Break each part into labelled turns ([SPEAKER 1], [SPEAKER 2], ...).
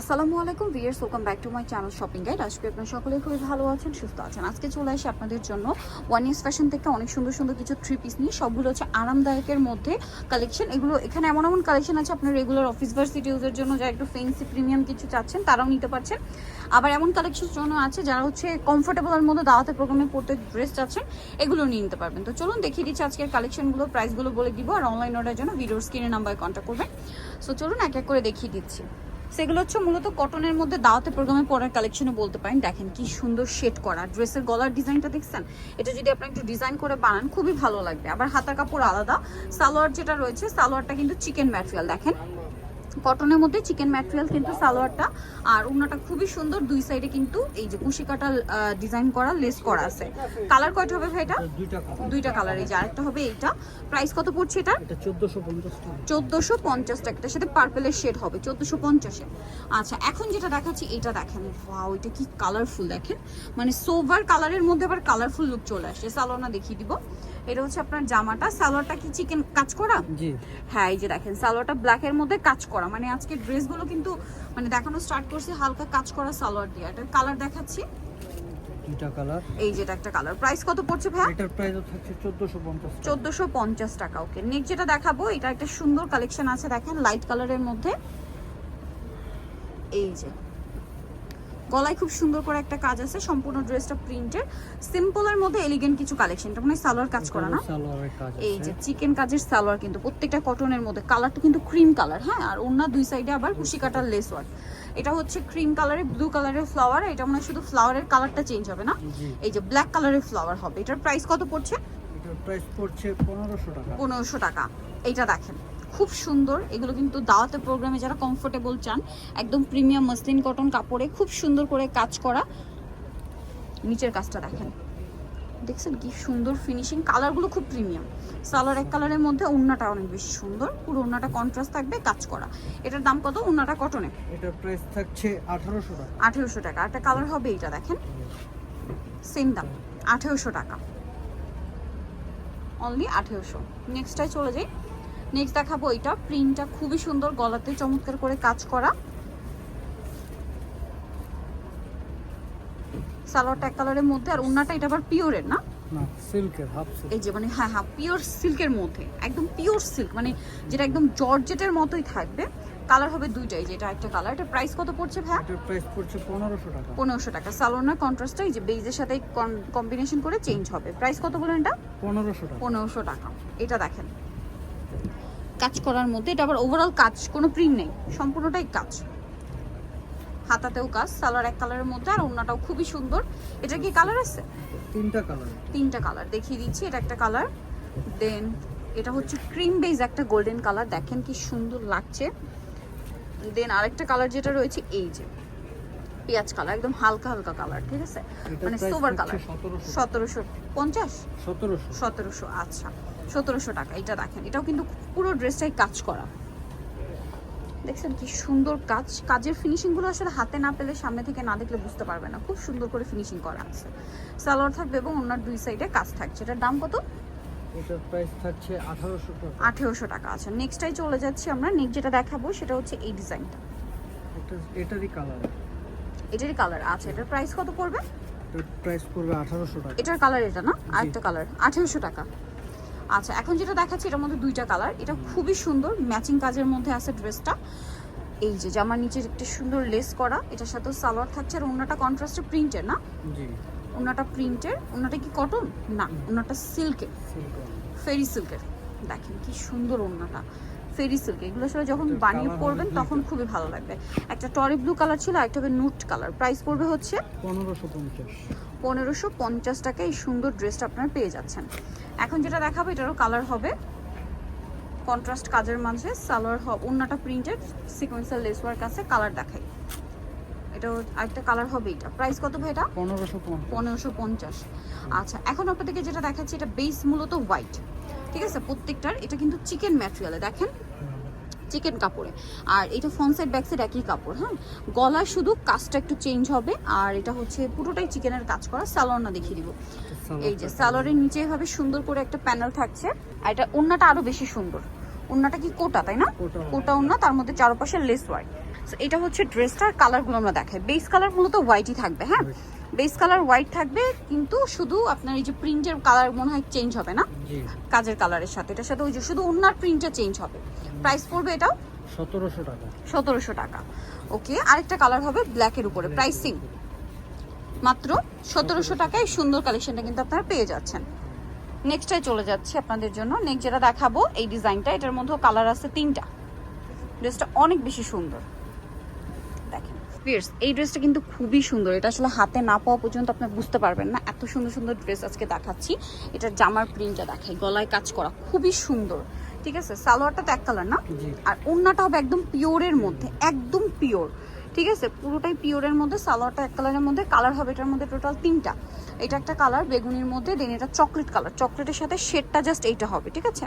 [SPEAKER 1] আসসালামু আলাইকুম viewers welcome back to my channel shopping guide. আজকে আপনারা সকলেই খুবই ভালো আছেন, সুস্থ আছেন। আজকে চলে আসি আপনাদের জন্য ওয়ান ইস ফ্যাশন থেকে অনেক সুন্দর সুন্দর কিছু থ্রি পিস নিয়ে। সবগুলো হচ্ছে আরামদায়কের মধ্যে কালেকশন এগুলো এখানে এমন এমন কালেকশন আছে, আপনার রেগুলার অফিস ভার্সিটি ইউজের জন্য যারা একটু ফেন্সি প্রিমিয়াম কিছু চাচ্ছেন, তারাও নিতে পারছেন। আবার এমন কালেকশন জন্য আছে যারা হচ্ছে কমফোর্টেবলের মধ্যে দাওয়াতে প্রোগ্রামে পড়তে ড্রেস চাচ্ছেন, এগুলো নিয়ে নিতে পারবেন। তো চলুন দেখিয়ে দিচ্ছি আজকের কালেকশনগুলো প্রাইসগুলো বলে দিব। আর অনলাইন অর্ডারের জন্য ভিডিওর স্ক্রিনে নাম্বারে কন্ট্যাক্ট করবেন। সো চলুন এক এক করে দেখিয়ে দিচ্ছি। সেগুলো হচ্ছে মূলত কটনের মধ্যে দাওয়াতে প্রোগ্রামে পরার কালেকশনও বলতে পারেন। দেখেন কি সুন্দর শেড করা। ড্রেসের গলার ডিজাইনটা দেখছেন? এটা যদি আপনি একটু ডিজাইন করে বানান, খুবই ভালো লাগবে। আবার হাতার কাপড় আলাদা। সালোয়ার যেটা রয়েছে, সালোয়ারটা কিন্তু চিকেন ম্যাটেরিয়াল দেখেন। কটনের মধ্যে চিকেন ম্যাটেরিয়াল কিন্তু সালোয়ারটা। আর ওনাটা খুবই সুন্দর দুই সাইডে কিন্তু এই যে কুশি কাটা ডিজাইন করা লেস করা আছে। কালার কয়টা হবে ভাই এটা
[SPEAKER 2] দুইটা কালার
[SPEAKER 1] এই যে আরেকটা হবে এইটা। প্রাইস কত পড়ছে এটা?
[SPEAKER 2] চোদ্দশো পঞ্চাশ টাকা।
[SPEAKER 1] টাকাটার সাথে পার্পেলের শেড হবে চোদ্দোশো পঞ্চাশে আচ্ছা এখন যেটা দেখাচ্ছি এটা দেখেন। ওয়াও এটা কি কালারফুল দেখেন। মানে সোভার কালারের মধ্যে আবার কালারফুল লুক চলে আসছে সালোয়ারটা দেখিয়ে দিব। এটা হচ্ছে আপনার জামাটা। সালোয়ারটা কি চিকেন কাজ করা?
[SPEAKER 2] জি।
[SPEAKER 1] হ্যাঁ এই যে দেখেন সালোয়ারটা ব্ল্যাকের মধ্যে কাজ করা। মানে আজকে ড্রেসগুলো কিন্তু মানে দেখানো স্টার্ট করছে হালকা কাজ করা সালোয়ার দিয়ে। এটার কালার দেখাচ্ছি।
[SPEAKER 2] দুইটা কালার
[SPEAKER 1] এই যেটা একটা কালার প্রাইস কত পড়ছে ভাই
[SPEAKER 2] এটার প্রাইস থাকছে চোদ্দশো পঞ্চাশ টাকা।
[SPEAKER 1] চোদ্দোশো পঞ্চাশ টাকা ওকে নেক্সট যেটা দেখাবো এটা একটা সুন্দর কালেকশন আছে দেখেন লাইট কালারের মধ্যে। এই যে গলায় খুব সুন্দর করে একটা কাজ আছে সম্পূর্ণ ড্রেসটা প্রিন্টের সিম্পলের মধ্যে এলিগেন্ট কিছু কালেকশন এটা মানে সালোয়ার কাজ করা না? এই যে চিকেন কাজের সালোয়ার কিন্তু প্রত্যেকটা কটনের মধ্যে কালারটা কিন্তু ক্রিম কালার হ্যাঁ? আর অন্য দুই সাইডে আবার কুশি কাটার লেস ওয়ার্ক এটা হচ্ছে ক্রিম কালারের ব্লু কালারের ফ্লাওয়ার এটা মানে শুধু ফ্লাওয়ারের কালারটা চেঞ্জ হবে না? এই যে ব্ল্যাক কালারের ফ্লাওয়ার হবে। এটার প্রাইস কত পড়ছে?
[SPEAKER 2] এটার প্রাইস পড়ছে পনেরোশো টাকা।
[SPEAKER 1] পনেরোশো টাকা। এইটা দেখেন। খুব সুন্দর। এগুলো কিন্তু দাওয়াতে প্রোগ্রামে যারা কমফোর্টেবল চান একদম প্রিমিয়াম মসলিন কটন কাপড়ে খুব সুন্দর করে কাজ করা। নিচের কাজটা দেখেন। দেখছেন কি সুন্দর ফিনিশিং কালারগুলো খুব প্রিমিয়াম সালোয়ার এক কালারের মধ্যে উন্নাটা অনেক বেশি সুন্দর। পুরো উন্নাটা কন্ট্রাস্ট থাকবে কাজ করা। এটার দাম কত? উন্নাটা কটনে
[SPEAKER 2] এটার প্রাইস থাকছে আঠারোশো টাকা।
[SPEAKER 1] আঠেরোশো টাকা। একটা কালার হবে এটা দেখেন। সেম দাম আঠেরোশো টাকা। অনলি আঠেরোশো। নেক্সটটায় চলে যাই। নেক্সট দেখাবো এটা। প্রিন্টটা খুবই সুন্দর গলাতে চমৎকার করে কাজ করা। সালোয়ারটা এক কালারের মধ্যে আর উন্নাটা এটা আবার পিওরের না?
[SPEAKER 2] সিল্কের হাফ
[SPEAKER 1] এই যে মানে হ্যাঁ হ্যাঁ পিওর সিল্কের মধ্যে একদম পিওর সিল্ক মানে যেটা একদম জর্জেটের মতোই থাকবে। কালার হবে দুইটাই যেটা একটা কালার এটা প্রাইস কত পড়ছে ভাই
[SPEAKER 2] এটার প্রাইস পড়ছে পনেরোশো টাকা।
[SPEAKER 1] কন্ট্রাস্টটা এই যে বেজের সাথে কম্বিনেশন করে চেঞ্জ হবে। প্রাইস কত বলেন এটা?
[SPEAKER 2] টাকা।
[SPEAKER 1] এটা দেখেন। কাজ করার মধ্যে এটা আবার ওভারঅল কাজ কোনো প্রিন্ট নেই সম্পূর্ণটাই কাজ। হাতাতেও কাজ সালোয়ার এক কালারের মধ্যে আর ওড়নাটাও খুবই সুন্দর। এটা কি কালার আছে?
[SPEAKER 2] তিনটা কালার
[SPEAKER 1] তিনটা কালার দেখিয়ে দিচ্ছি এটা একটা কালার দেন এটা হচ্ছে ক্রিম বেজ একটা গোল্ডেন কালার দেখেন কি সুন্দর লাগছে। দেন আরেকটা কালার যেটা রয়েছে এই যে পেঁয়াজ কালার একদম হালকা হালকা কালার ঠিক আছে? মানে সোবার কালার
[SPEAKER 2] সতেরোশো
[SPEAKER 1] পঞ্চাশ?
[SPEAKER 2] সতেরোশো।
[SPEAKER 1] সতেরোশো আচ্ছা। সতেরোশো টাকা এটা দেখেন। এটাও কিন্তু পুরো ড্রেসটাই কাজ করা। দেখছেন কি সুন্দর কাজ। কাজের ফিনিশিংগুলো আসলে হাতে না পেলে সামনে থেকে না দেখলে বুঝতে পারবে না। খুব সুন্দর করে ফিনিশিং করা আছে। সালোয়ার থাকবে এবং ওনার দুই সাইডে কাজ থাকছে। এটার দাম কত?
[SPEAKER 2] এটার প্রাইস থাকছে আঠারোশো টাকা।
[SPEAKER 1] আঠেরোশো টাকা আচ্ছা নেক্সটটাই চলে যাচ্ছি আমরা। নেক্সট যেটা দেখাবো সেটা হচ্ছে এই ডিজাইনটা
[SPEAKER 2] এটা এটারই কালার
[SPEAKER 1] এটারই কালার আচ্ছা এটার প্রাইস কত পড়বে?
[SPEAKER 2] এটার প্রাইস পড়বে আঠারোশো টাকা।
[SPEAKER 1] এটার কালার এটা না? আরেকটা কালার আঠেরোশো টাকা। আচ্ছা এখন যেটা দেখাচ্ছি এটার মধ্যে দুইটা কালার। এটা খুবই সুন্দর ম্যাচিং কাজের মধ্যে আছে ড্রেসটা এই যে জামার নিচের একটা সুন্দর লেস করা এটার সাথেও সালোয়ার থাকছে আর অন্যটা কন্ট্রাস্টে প্রিন্টের না? অন্যটা প্রিন্টের অন্যটা কি কটন না অন্যটা সিল্কের ফেরি সিল্কের দেখেন কি সুন্দর ওড়নাটা। ফেরি সিল্ক এগুলো আসলে যখন বানিয়ে পরবেন তখন খুবই ভালো লাগবে। একটা টরি ব্লু কালার ছিল একটা হবে নুট কালার প্রাইস পড়বে হচ্ছে
[SPEAKER 2] পনেরোশো পঞ্চাশ।
[SPEAKER 1] পনেরোশো পঞ্চাশ টাকায় এই সুন্দর ড্রেসটা আপনারা পেয়ে যাচ্ছেন। এখন যেটা দেখাবো এটারও কালার হবে। কন্ট্রাস্ট কাজের মাঝে সালোয়ার অন্যটা প্রিন্টেড সিকোয়েন্সিয়াল লেস ওয়ার্ক আছে কালার দেখাই। এটা আরেকটা কালার হবে এটা। প্রাইস কত ভাই এটা?
[SPEAKER 2] পনেরোশো পঞ্চাশ।
[SPEAKER 1] আচ্ছা এখন আপনাদেরকে যেটা দেখাচ্ছি এটা বেস মূলত হোয়াইট ঠিক আছে? প্রত্যেকটার এটা কিন্তু চিকেন ম্যাটেরিয়ালে দেখেন চিকেন কাপড়ে। আর এটা ফ্রন্ট সাইড ব্যাক সাইড একই কাপড় হ্যাঁ? গলা শুধু কাজটা একটু চেঞ্জ হবে। আর এটা হচ্ছে পুরোটাই চিকেনের কাজ করা। সালোয়ার না দেখিয়ে দিব। এই যে সালোয়ারের নিচে এভাবে সুন্দর করে একটা প্যানেল থাকছে। আর এটা ওন্নাটা আরও বেশি সুন্দর। ওন্নাটা কি কোটা তাই না?
[SPEAKER 2] কোটা।
[SPEAKER 1] কোটা ওন্না তার মধ্যে চারপাশে লেস ওয়ার্ক এটা হচ্ছে ড্রেসটার কালারগুলো আমরা দেখাই। বেস কালার মূলত হোয়াইটই থাকবে হ্যাঁ? বেস কালার হোয়াইট থাকবে কিন্তু শুধু আপনার এই যে প্রিন্টের কালার মনে হয় চেঞ্জ হবে না? কাজের কালারের সাথে। এটার সাথে ওই যে শুধু ওনার প্রিন্টটা চেঞ্জ হবে। প্রাইস পড়বে এটাও?
[SPEAKER 2] সতেরোশো টাকা।
[SPEAKER 1] সতেরোশো টাকা। ওকে আরেকটা কালার হবে ব্ল্যাকের উপরে প্রাইসিং মাত্র সতেরোশো টাকায় সুন্দর কালেকশনটা কিন্তু আপনারা পেয়ে যাচ্ছেন। নেক্সটটাই চলে যাচ্ছে আপনাদের জন্য। নেক্সট যেটা দেখাবো এই ডিজাইনটা এটার মধ্যেও কালার আছে তিনটা। ড্রেসটা অনেক বেশি সুন্দর। পিয়ার্স এই ড্রেসটা কিন্তু খুবই সুন্দর। এটা আসলে হাতে না পাওয়া পর্যন্ত আপনি বুঝতে পারবেন না। এত সুন্দর সুন্দর ড্রেস আজকে দেখাচ্ছি। এটার জামার প্রিন্টটা দেখাই গলায় কাজ করা। খুবই সুন্দর। ঠিক আছে? সালোয়ারটা তো এক কালার না? আর ওন্নাটা হবে একদম পিওরের মধ্যে একদম পিওর ঠিক আছে? পুরোটাই পিওরের মধ্যে সালোয়ারটা এক কালারের মধ্যে। কালার হবে এটার মধ্যে টোটাল তিনটা। এটা একটা কালার বেগুনির মধ্যে দেন এটা চকলেট কালার চকলেটের সাথে শেডটা জাস্ট এইটা হবে ঠিক আছে?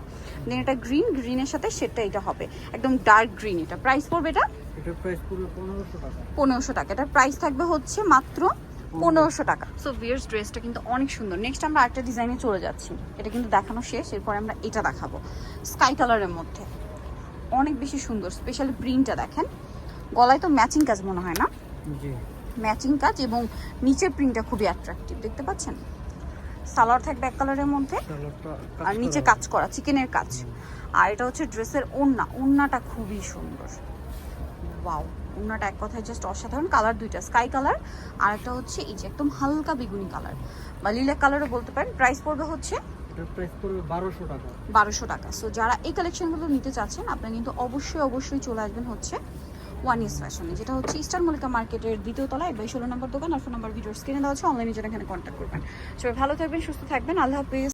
[SPEAKER 1] দেন এটা গ্রিন গ্রিনের সাথে শেডটা এইটা হবে। একদম ডার্ক গ্রিন এটা। প্রাইস পড়বে এটা
[SPEAKER 2] এটার প্রাইস পড়বে পনেরোশো টাকা।
[SPEAKER 1] পনেরোশো টাকা। এটার প্রাইস থাকবে হচ্ছে মাত্র পনেরোশো টাকা। সো বিয়ার্স ড্রেসটা কিন্তু অনেক সুন্দর। নেক্সট আমরা আরেকটা ডিজাইনে চলে যাচ্ছি। এটা কিন্তু দেখানো শেষ। এরপর আমরা এটা দেখাবো। স্কাই কালারের মধ্যে। অনেক বেশি সুন্দর। স্পেশালি প্রিন্টটা দেখেন। গলায় তো ম্যাচিং কাজ মনে হয় না?
[SPEAKER 2] জি।
[SPEAKER 1] ম্যাচিং কাজ এবং নিচের প্রিন্টটা খুবই অ্যাট্রাকটিভ দেখতে পাচ্ছেন? সালোয়ার থাকবে এক কালারের মধ্যে। আর নিচে কাজ করা চিকেনের কাজ। আর এটা হচ্ছে ড্রেসের ওড়না। ওড়নাটা খুবই সুন্দর। ওয়াও ওড়নাটা এক কথায় জাস্ট অসাধারণ। কালার দুইটা স্কাই কালার আর একটা হচ্ছে এই যে একদম হালকা বেগুনি কালার বা লিলা কালারও বলতে পারেন। প্রাইস পড়বে হচ্ছে বারোশো টাকা। সো যারা এই কালেকশনগুলো নিতে চাচ্ছেন আপনারা কিন্তু অবশ্যই অবশ্যই চলে আসবেন হচ্ছে ওয়ান ইস ফ্যাশনে যেটা হচ্ছে ইস্টার মল্লিকা মার্কেটের দ্বিতীয় তলায়। বাই ষোলো নম্বর দোকান আর ফোন নাম্বার ভিডিওর স্ক্রিনে দেওয়া আছে। অনলাইনে যেটা এখানে কন্ট্যাক্ট করবেন। সবাই ভালো থাকবেন সুস্থ থাকবেন। আল্লাহ হাফিজ।